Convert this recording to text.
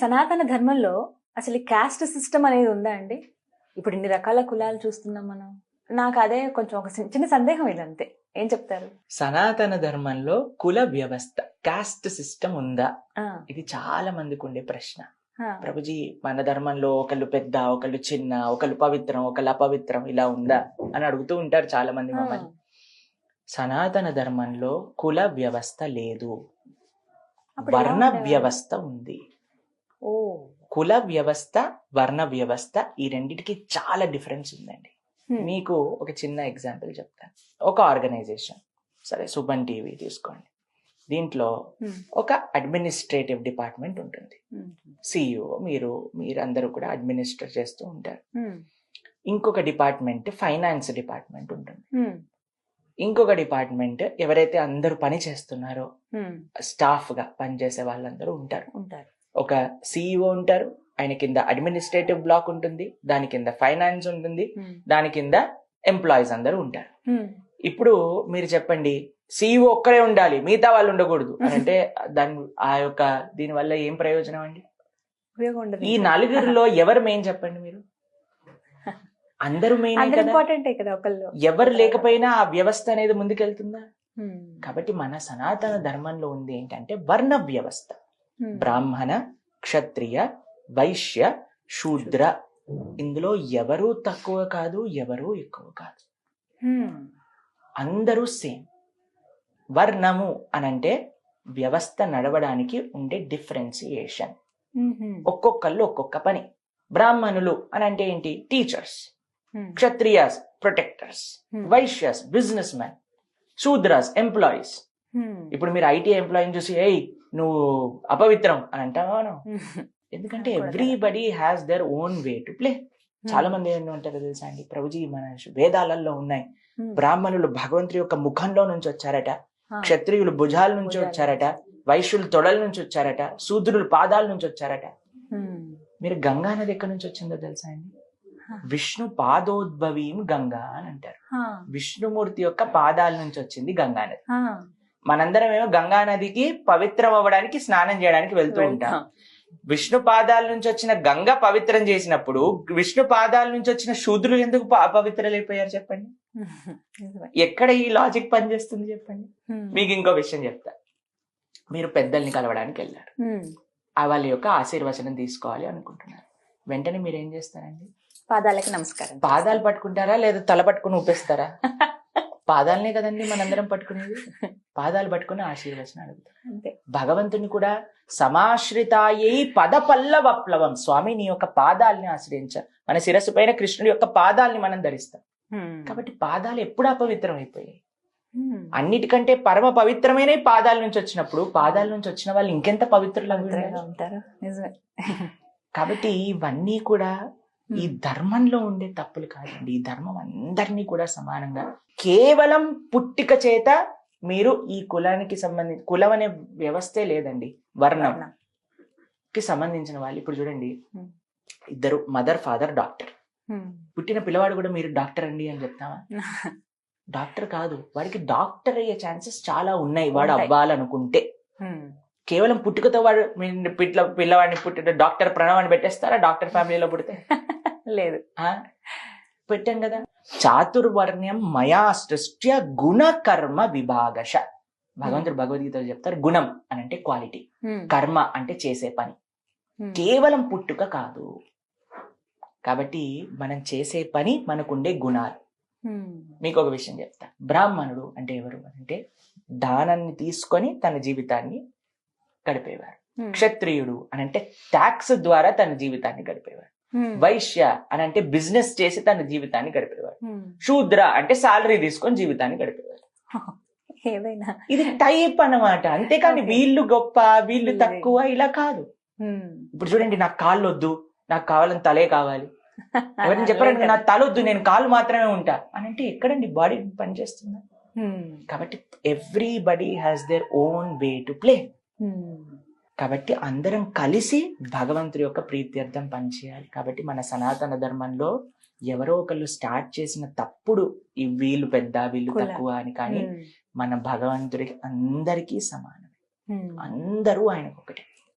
సనాతన ధర్మంలో అసలు క్యాస్ట్ సిస్టమ్ అనేది ఉందా అండి? ఇప్పుడు ఇన్ని రకాల కులాలు చూస్తున్నాం మనం. నాకు అదే కొంచెం ఒక చిన్న- సందేహం ఇది అంతే. ఏం చెప్తారు? సనాతన ధర్మంలో కుల వ్యవస్థ కాస్ట్ సిస్టమ్ ఉందా? ఇది చాలా మందికి ఉండే ప్రశ్న. ప్రభుజీ మన ధర్మంలో ఒకళ్ళు పెద్ద ఒకళ్ళు చిన్న ఒకళ్ళు పవిత్రం ఒకళ్ళు అపవిత్రం ఇలా ఉందా? అని అడుగుతూ ఉంటారు చాలా మంది. మమ్మల్ని. సనాతన ధర్మంలో కుల వ్యవస్థ లేదు. వర్ణ? వ్యవస్థ ఉంది. కుల వ్యవస్థ వర్ణ వ్యవస్థ ఈ రెండిటికి చాలా డిఫరెన్స్ ఉందండి. మీకు ఒక చిన్న ఎగ్జాంపుల్ చెప్తాను ఒక ఆర్గనైజేషన్ సరే సుమన్ టీవీ తీసుకోండి దీంట్లో. ఒక అడ్మినిస్ట్రేటివ్ డిపార్ట్మెంట్ ఉంటుంది. సిఇఓ మీరు మీరందరూ కూడా అడ్మినిస్టర్ చేస్తూ ఉంటారు. ఇంకొక డిపార్ట్మెంట్ ఫైనాన్స్ డిపార్ట్మెంట్ ఉంటుంది. ఇంకొక డిపార్ట్మెంట్ ఎవరైతే అందరూ పని చేస్తున్నారో. స్టాఫ్గా పనిచేసే వాళ్ళందరూ ఉంటారు ఉంటారు ఒక సిఇఓ ఉంటారు. ఆయన కింద అడ్మినిస్ట్రేటివ్ బ్లాక్ ఉంటుంది. దాని కింద ఫైనాన్స్ ఉంటుంది. హ్మ్. దాని కింద ఎంప్లాయీస్ అందరూ ఉంటారు. హ్మ్. ఇప్పుడు మీరు చెప్పండి సిఇఓ ఒక్కరే ఉండాలి మిగతా వాళ్ళు ఉండకూడదు అంటే దాని ఆ యొక్క దీని వల్ల ఏం ప్రయోజనం అండి? ఈ నలుగురిలో ఎవరు మెయిన్ చెప్పండి మీరు? అందరూ మెయిన్ ఇంపార్టెంటే కదా? ఒకళ్ళు. ఎవరు లేకపోయినా ఆ వ్యవస్థ అనేది ముందుకెళ్తుందా? హ్మ్. కాబట్టి మన సనాతన ధర్మంలో ఉంది ఏంటంటే వర్ణ వ్యవస్థ. హ్మ్. బ్రాహ్మణ క్షత్రియ వైశ్య శూద్ర ఇందులో ఎవరూ తక్కువ కాదు ఎవరూ ఎక్కువ కాదు. అందరూ సేమ్ వర్ణము అనంటే వ్యవస్థ నడవడానికి ఉండే డిఫరెన్సియేషన్. ఒక్కొక్కళ్ళు ఒక్కొక్క పని బ్రాహ్మణులు అని అంటే ఏంటి teachers. Kshatriyas protectors. Vaishyas business man Shudras employees. ఇప్పుడు మీరు ఐటీ ఎంప్లాయీని చూసి ఏయ్ నువ్వు అపవిత్రం అని అంటావా. ఎందుకంటే. Everybody has their own way to play చాలా మంది ఏమంటారో తెలుసా అండి ప్రభుజీ మన వేదాలలో ఉన్నాయి హ్మ్. బ్రాహ్మణులు భగవంతుడి యొక్క ముఖంలో నుంచి వచ్చారట. క్షత్రియులు భుజాల నుంచి వచ్చారట వైశ్యులు తొడల నుంచి వచ్చారట శూద్రులు పాదాల నుంచి వచ్చారట హ్మ్. మీరు గంగా నది ఎక్కడి నుంచి వచ్చిందో తెలుసా అండి. విష్ణు పాదోద్భవీం గంగా అని అంటారు. విష్ణుమూర్తి యొక్క పాదాల నుంచి వచ్చింది గంగా నది. మనందరం ఏమో గంగా నదికి పవిత్రం అవ్వడానికి స్నానం చేయడానికి వెళ్తూ ఉంటాం. విష్ణు పాదాల నుంచి వచ్చిన గంగ పవిత్రం చేసినప్పుడు విష్ణు పాదాల నుంచి వచ్చిన శూద్రులు ఎందుకు అపవిత్రలైపోయారు చెప్పండి. ఎక్కడ ఈ లాజిక్ పనిచేస్తుంది చెప్పండి. మీకు ఇంకో విషయం చెప్తా. మీరు పెద్దల్ని కలవడానికి వెళ్ళారు. వాళ్ళ యొక్క ఆశీర్వచనం తీసుకోవాలి అనుకుంటున్నారు. వెంటనే మీరు ఏం చేస్తారండి? పాదాలకి నమస్కారం పాదాలు పట్టుకుంటారా? లేదా తల పట్టుకుని ఊపేస్తారా? పాదాలనే కదండి మనందరం పట్టుకునేది. పాదాలు పట్టుకుని ఆశీర్వచనం అడుగుతారు అంతే. భగవంతుని కూడా సమాశ్రితాయై పద పల్లవప్లవం స్వామి నీ యొక్క పాదాలని ఆశ్రయించ. మన శిరస్సు పైన కృష్ణుడి యొక్క పాదాలని మనం ధరిస్తాం. కాబట్టి పాదాలు ఎప్పుడు అపవిత్రం అయిపోయాయి. అన్నిటికంటే పరమ పవిత్రమైన పాదాల నుంచి వచ్చినప్పుడు పాదాల నుంచి వచ్చిన వాళ్ళు ఇంకెంత పవిత్రులు? ఉంటారు. నిజమే. కాబట్టి ఇవన్నీ కూడా ఈ ధర్మంలో ఉండే తప్పులు కాదండి. ఈ ధర్మం అందరినీ కూడా సమానంగా కేవలం పుట్టిక చేత మీరు ఈ కులానికి సంబంధించి కులం అనే వ్యవస్థే లేదండి. వర్ణం. వర్ణం. కి సంబంధించిన వాళ్ళు. ఇప్పుడు చూడండి. ఇద్దరు మదర్ ఫాదర్ డాక్టర్. పుట్టిన పిల్లవాడు కూడా మీరు డాక్టర్ అండి అని చెప్తావా? డాక్టర్ కాదు. వాడికి డాక్టర్ అయ్యే ఛాన్సెస్ చాలా ఉన్నాయి. వాడు. అవ్వాలనుకుంటే. కేవలం పుట్టుకతో వాడు పిట్ల పిల్లవాడిని పుట్టిన డాక్టర్ ప్రణవాన్ని పెట్టేస్తారా? డాక్టర్ ఫ్యామిలీలో పుడితే? లేదు? పెట్టాం కదా. చాతుర్వర్ణ్యం మయా సృష్ట్య గుణ కర్మ విభాగశ భగవంతుడు భగవద్గీతలో చెప్తారు గుణం అని అంటే క్వాలిటీ హ్మ్. కర్మ అంటే చేసే పని హ్మ్. కేవలం పుట్టుక కాదు కాబట్టి మనం చేసే పని మనకుండే గుణాలు. మీకు ఒక విషయం చెప్తా బ్రాహ్మణుడు అంటే ఎవరు అంటే దానాన్ని తీసుకొని తన జీవితాన్ని గడిపేవారు. క్షత్రియుడు అని అంటే ట్యాక్స్ ద్వారా తన జీవితాన్ని గడిపేవాడు హ్మ్. వైశ్య అని అంటే బిజినెస్ చేసి తన జీవితాన్ని గడిపేవాడు హ్మ్. శూద్ర అంటే సాలరీ తీసుకొని జీవితాన్ని గడిపేవాడు ఏదైనా ఇది టైప్ అన్నమాట అంతేకాని. వీళ్ళు గొప్ప వీళ్ళు తక్కువ ఇలా కాదు హ్మ్. ఇప్పుడు చూడండి నాకు కాళ్ళు వద్దు నాకు కావాలని తలే కావాలి ఎవరైనా చెప్పారండి లేదు. నాకు తల వద్దు నేను కాళ్ళు మాత్రమే ఉంటా అని అంటే ఎక్కడండి బాడీ పనిచేస్తుందా. కాబట్టి everybody has their own way to play. కాబట్టి అందరం కలిసి భగవంతుడి యొక్క ప్రీత్యర్థం పనిచేయాలి కాబట్టి మన సనాతన ధర్మంలో ఎవరో ఒకళ్ళు స్టార్ట్ చేసిన తప్పుడు ఈ వీళ్ళు పెద్ద వీళ్ళు. తక్కువ అని కానీ. మన భగవంతుడికి అందరికీ సమానం. అందరూ ఆయనకు ఒకటే